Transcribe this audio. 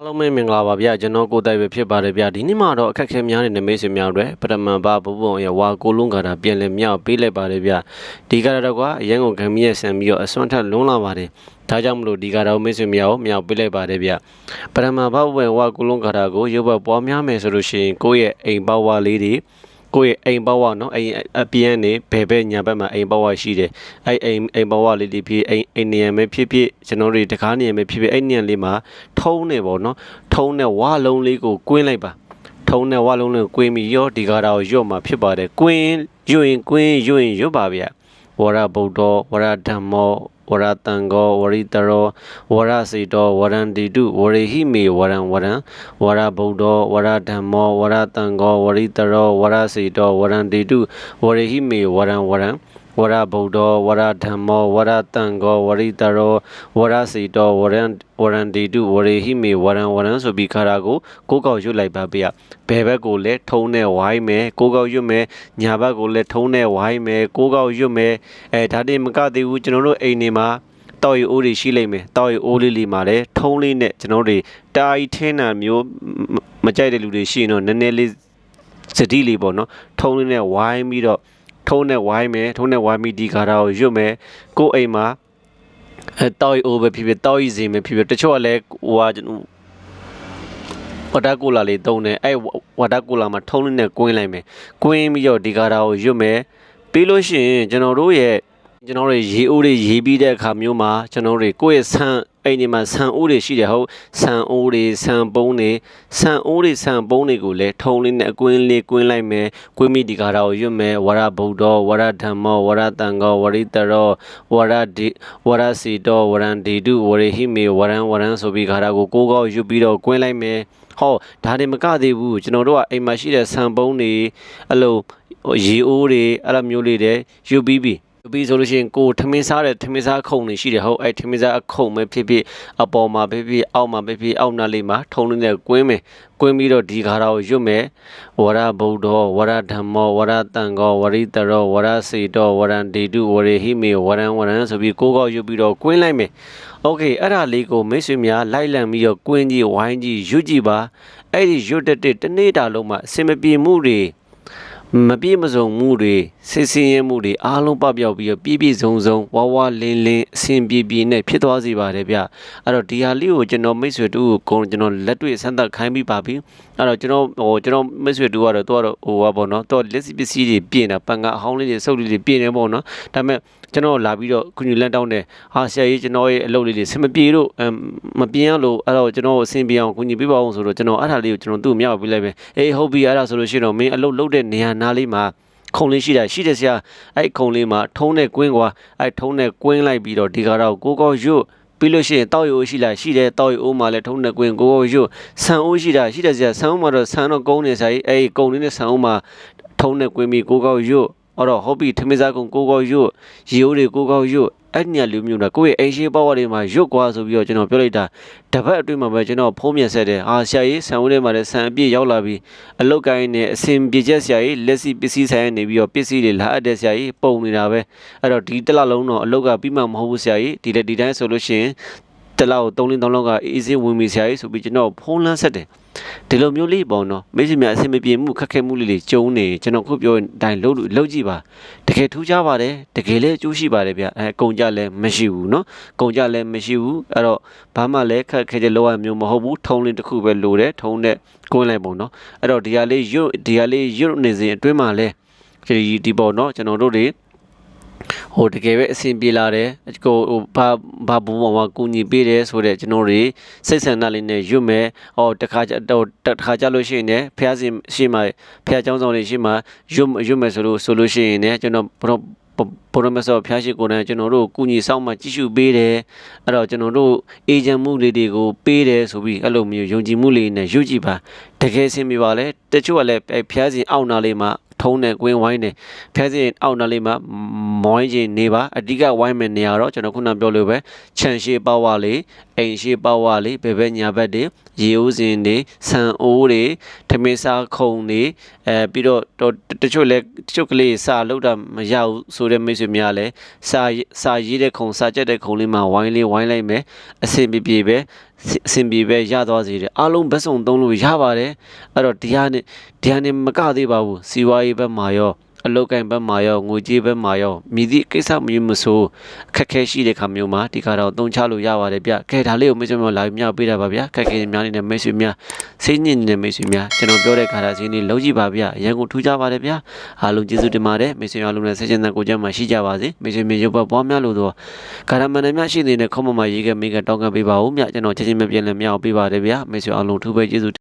အားလုံးပဲမင်္ဂလာပါဗျာကျွန်တော်ကိုတိုက်ပဲဖြစ်ပါတယ်ဗျာဒီနေ့မှာတော့အခက်အခဲများနေတဲ့မိတ်ဆွေများတွေပထမဘာဘဘုံရဲ့ဝါကိုလုံးကာတာပြန်လည်မြောက်ပေးလိုက်ပါတယ်ဗျာဒီကာတာတော့ကအရန်ကုန်ခံမီရဲ့ဆန်ပြီးတော့အစွမ်းထက်လုံးလာပါတယ်ဒါကြောင့်မလို့ဒီကာတာကိုမိတ်ဆွေများကိုမြောက်ပေးလိုက်ပါတယ်ဗျာပထမဘာဘဘုံရဲ့ဝါကိုလုံးကာတာကိုရုပ်ဘပွားများမယ်ဆိုလို့ရှိရင်ကိုယ့်ရဲ့အိမ်ပေါဝါလေးတွေ ကိုယ့်ရဲ့အိမ်ပေါဝါနော်အိမ်အပြန်နေဘယ်ဘက်ညာဘက်မှာအိမ်ပေါဝါရှိတယ်အဲ့အိမ်အိမ်ပေါဝါလေးတွေဖြစ်အိမ်အိမ်နေရာမဲ့ဖြစ်ဖြစ်ကျွန်တော်တို့တကားနေရာမဲ့ဖြစ်ဖြစ်အဲ့နေရာလေးမှာထုံးနေပေါ့နော်ထုံးတဲ့ဝါလုံးလေးကိုကွင်းလိုက်ပါထုံးတဲ့ဝါလုံးလေးကိုကွင်းပြီးရောဒီကားတာကိုရွတ်မှာဖြစ်ပါတယ်ကွင်းရွတ်ရင်ကွင်းရွတ်ရင်ရွတ်ပါဗျဝရဗုဒ္ဓဝရဓမ္မော ဝရတံဃော ဝရိတရောဝရစေတောဝရန္တိတုဝရိဟိမေဝရံဝရံဝရဗုဒ္ဓဝရဓမ္မောဝရတံဃော ဝရိတရောဝရစေတောဝရန္တိတုဝရိဟိမေဝရံဝရံ ဝရဗုဒ္ဓဝရဓမ္မောဝရတံဃောဝရိတရောဝရစေတောဝရံဝရန္တိတုဝရေဟိမေဝရံဝရံဆိုပြီးခါရာကိုကိုးကောက်ရွတ်လိုက်ပါဗျဘယ်ဘက်ကိုလဲထုံးနဲ့ဝိုင်းမယ်ကိုးကောက်ရွတ်မယ်ညာဘက်ကိုလဲထုံးနဲ့ဝိုင်းမယ်ကိုးကောက်ရွတ်မယ်အဲဒါတည်းမကသေးဘူးကျွန်တော်တို့အိမ်နေမှာတောက်ရီအိုးတွေရှိလိမ့်မယ်တောက်ရီအိုးလေးလေးမှာလည်းထုံးလေးနဲ့ကျွန်တော်တို့တာရီထင်းတာမျိုးမကြိုက်တဲ့လူတွေရှိရင်တော့နည်းနည်းလေးစတိလေးပေါ့နော်ထုံးလေးနဲ့ဝိုင်းပြီးတော့ ထုံးနဲ့ဝိုင်းမယ်ထုံးနဲ့ဝိုင်းပြီးဒီခါရာကိုရွတ်မယ်ကိုယ်အိမ်မှာအဲတောက်ရီအိုးပဲဖြစ်ဖြစ်တောက်ရီစင်ပဲဖြစ်ဖြစ်တချို့ကလည်းဟိုဟာကျွန်တော်ဝတ်တာကိုလာလေးတုံးတယ်အဲဝတ်တာကိုလာမှာထုံးလေးနဲ့ကွင်းလိုက်မယ်ကွင်းပြီးတော့ဒီကာတာကိုရွတ်မယ်ပြီးလို့ရှိရင်ကျွန်တော်တို့ရဲ့ကျွန်တော်တို့ရေအိုးတွေရေးပြီးတဲ့အခါမျိုးမှာကျွန်တော်တို့ကိုယ့်ရဲ့ဆန် အိမ်ဒီမှာဆန်အိုးတွေရှိတယ်ဟုတ်ဆန်အိုးတွေဆန်ပုံးတွေဆန်အိုးတွေဆန်ပုံးတွေကိုလည်းထုံလေးနဲ့အကွင်းလေးကွင်းလိုက်မယ်ကွင်းမိဒီကာတာကိုရွတ်မယ်ဝရဗုဒ္ဓဝရဓမ္မောဝရတန်ဃောဝရိတရောဝရဒီဝရစီတောဝရံဒီတုဝရိဟိမေဝရံဝရံဆိုပြီးခါတာကိုကိုးကောက်ယူပြီးတော့ကွင်းလိုက်မယ်ဟောဒါတွေမကသေးဘူးကျွန်တော်တို့ကအိမ်မှာရှိတဲ့ဆံပုံးတွေအဲ့လိုဟိုရေအိုးတွေအဲ့လိုမျိုးလေးတွေယူပြီးပြီယူ ပြီးဆိုလို့ရှိရင်ကိုထမင်းစားတဲ့ထမင်းစားခုံတွေရှိတယ်ဟုတ်အဲ့ထမင်းစားအခုံပဲဖြစ်ဖြစ်အပေါ်မှာဖြစ်ဖြစ်အောက်မှာဖြစ်ဖြစ်အောက်နားလေးမှာထုံလေးနဲ့ကွင်းမယ်ကွင်းပြီးတော့ဒီခါတာကိုရွတ်မယ်ဝရဗုဒ္ဓဝရဓမ္မောဝရတန်ဃောဝရိတရောဝရစေတောဝရံဒေတုဝရေဟိမေဝရံဝရံဆိုပြီးကိုးကောက်ရွတ်ပြီးတော့ကွင်းလိုက်မယ်โอเคအဲ့ဒါလေးကိုမိတ်ဆွေများလိုက်လံပြီးတော့ကွင်းကြီးဝိုင်းကြီးရွတ်ကြည့်ပါအဲ့ဒီရွတ်တဲ့တဲ့တစ်နေ့တာလုံးမှာအစင်မပြေမှုတွေ မပြေမစုံမှုတွေစစ်စင်းရဲမှုတွေအားလုံးပပျောက်ပြီးတော့ပြည့်ပြည့်စုံစုံဝါဝါလင်းလင်းအစင်ပြေပြေနဲ့ဖြစ်သွားစေပါတယ်ဗျအဲ့တော့ဒီဟာလေးကိုကျွန်တော်မိတ်ဆွေတူကိုကျွန်တော်လက်တွေ့ဆန်းသက်ခိုင်းပြီးပါပြီအဲ့တော့ကျွန်တော်ဟိုကျွန်တော်မိတ်ဆွေတူကတော့သူကတော့ဟိုဟာပေါ့နော်သူကလက်စီပစ္စည်းတွေပြင်တာပန်ကအဟောင်းလေးတွေစုပ်လေးတွေပြင်နေပေါ့နော်ဒါပေမဲ့ကျွန်တော်လာပြီးတော့ကုညီလန်တောင်းတယ်ဟာဆရာကြီးကျွန်တော်ရဲ့အလုပ်လေးတွေဆင်မပြေလို့အမ်မပြင်းရလို့အဲ့တော့ကျွန်တော်အဆင်ပြေအောင်ကုညီပေးပါအောင်ဆိုတော့ကျွန်တော်အဲ့ဒါလေးကိုကျွန်တော်သူ့ကိုမြောက်ပေးလိုက်ပဲအေးဟုတ်ပြီအဲ့ဒါဆိုလို့ရှိရင်တော့မင်းအလုပ်လုပ်တဲ့နေရာနားလေးမှာခုံလေးရှိတာရှိတယ်ဆရာအဲ့ခုံလေးမှာထုံးတဲ့ကွင်းကွာအဲ့ထုံးတဲ့ကွင်းလိုက်ပြီးတော့ဒီကတော့ကိုကောရွတ်ပြီးလို့ရှိရင်တောက်ရိုးရှိလားရှိတယ်တောက်ရိုးမှာလည်းထုံးတဲ့ကွင်းကိုကောရွတ်ဆန်အိုးရှိတာရှိတယ်ဆရာဆန်အိုးမှာတော့ဆန်တော့ကုန်းနေစားကြီးအဲ့ကုန်းလေးနဲ့ဆန်အိုးမှာထုံးတဲ့ကွင်းပြီးကိုကောရွတ် အဲ့တော့ဟုတ်ပြီထမင်းစားကုန်းကိုကောရွတ်ရေအိုးတွေကိုကောရွတ်အဲ့ညလူမျိုးတာကိုယ့်ရဲ့အိမ်ရှိပေါဝါတွေမှာရွတ်ကွာဆိုပြီးတော့ကျွန်တော်ပြောလိုက်တာတပတ်အတွင်းမှာပဲကျွန်တော်ဖုံးပြန်ဆက်တယ်အာဆရာကြီးဆန်ဦးထဲမှာလည်းဆန်အပြည့်ရောက်လာပြီအလုတ်ကိုင်းနဲ့အစင်ပြေချက်ဆရာကြီးလက်စီပစ္စည်းဆိုင်ကနေပြီးတော့ပစ္စည်းတွေလာအပ်တဲ့ဆရာကြီးပုံနေတာပဲအဲ့တော့ဒီတစ်လလုံးတော့အလုတ်ကပြီးမှမဟုတ်ဘူးဆရာကြီးဒီလက်ဒီတိုင်းဆိုလို့ရှိရင် တလောက်3လင်း3လောက်က easy ဝင်ပြီဆရာကြီးဆိုပြီးကျွန်တော်ဖုန်းလန်းဆက်တယ်ဒီလိုမျိုးလေးပေါ့နော်မိတ်ဆွေများအဆင်မပြေမှုခက်ခဲမှုလေးတွေကြုံနေကျွန်တော်ခုပြောတဲ့အတိုင်းလှုပ်လှုပ်ကြည့်ပါတကယ်ထူးခြားပါတယ်တကယ်လည်းအကျိုးရှိပါတယ်ဗျအဲကုန်ကြလည်းမရှိဘူးနော်ကုန်ကြလည်းမရှိဘူးအဲ့တော့ဘာမှလည်းခက်ခဲတဲ့လောရမျိုးမဟုတ်ဘူးထုံးလင်းတစ်ခုပဲလိုတယ်ထုံးတဲ့ကိုင်းလိုက်ပုံနော်အဲ့တော့ဒီဟာလေးရွတ်ဒီဟာလေးရွတ်နေစဉ်အတွင်းမှာလဲဒီဒီပေါ့နော်ကျွန်တော်တို့တွေ ဟိုတကယ်ပဲအဆင်ပြေလာတယ်ကိုဟိုဘာဘာဘူပေါ်မှာကူညီပေးတယ်ဆိုတော့ကျွန်တော်တွေစိတ်ဆန္ဒလေးနဲ့ရွတ်မယ်ဟောတခါတော့တခါကြလို့ရှိရင်လည်းဖះစင်ရှိမှဖះเจ้าဆောင်တွေရှိမှရွတ်ရွတ်မယ်ဆိုလို့ဆိုလို့ရှိရင်လည်းကျွန်တော်ဘရောဘုရမဆောဖျားရှိကိုယ်နဲ့ကျွန်တော်တို့ကုညီဆောင်မှကြည့်ရှုပေးတယ်အဲ့တော့ကျွန်တော်တို့အေဂျင့်မှုလေးတွေကိုပေးတယ်ဆိုပြီးအဲ့လိုမျိုးယုံကြည်မှုလေးနဲ့ယူကြည့်ပါတကယ်ဆင်ပြေပါလေတချို့ကလည်းဖျားစီအောက်နာလေးမှာ ထုံးတဲ့ကွင်းဝိုင်းတယ်ဖျက်စီအောက်နားလေးမှာမွိုင်းခြင်းနေပါအဓိကဝိုင်းမယ်နေရာတော့ကျွန်တော်ခုနပြောလို့ပဲခြံရှိပါဝါလေးအိမ်ရှိပါဝါလေးဘယ်ဘက်ညာဘက်တွေရေဦးစင်တွေဆန်အိုးတွေထမင်းစားခုံတွေအဲပြီးတော့တချို့လဲတချို့ကလေးစာလောက်တာမရဘူးဆိုတဲ့မိတ်ဆွေများလဲစာစာရေးတဲ့ခုံစာကြက်တဲ့ခုံလေးမှာဝိုင်းလေးဝိုင်းလိုက်မယ်အဆင်ပြေပြေပဲ အဆင်ပြေပဲရသွားစေတယ်အားလုံးဘက်စုံသုံးလို့ရပါတယ်အဲ့တော့ဒီဟာနဲ့ဒီဟာနဲ့မကသေးပါဘူးစီဝါရေးဘက်မှာရော အလုတ်ကင်ဘက်မှာရောငွေကြေးဘက်မှာရောမြည်သည့်ကိစ္စမျိုးမဆိုအခက်ခဲရှိတဲ့ခါမျိုးမှာဒီကတော့သုံးချလို့ရပါတယ်ဗျခဲဒါလေးကိုမိတ်ဆွေမျိုးလာပြီးမြောက်ပေးတာပါဗျခက်ခဲများနေတဲ့မိတ်ဆွေများစိတ်ညစ်နေတဲ့မိတ်ဆွေများကျွန်တော်ပြောတဲ့ခါတာစီနေလုံးကြည့်ပါဗျရန်ကုန်ထူးကြပါတယ်ဗျအားလုံးကျေးဇူးတင်ပါတယ်မိတ်ဆွေအားလုံးနဲ့ဆက်ရှင်တဲ့ကိုကြမ်းမှာရှိကြပါစေမိတ်ဆွေမျိုးရုပ်ပတ်ပွားများလို့တော့ကာရမန်နဲ့များရှိနေတဲ့ခေါမမရေးကမိကတောင်းကပေးပါဦးမြကျွန်တော်ချက်ချင်းမပြည့်လည်းမြောက်ပေးပါတယ်ဗျမိတ်ဆွေအားလုံးထူးပဲကျေးဇူး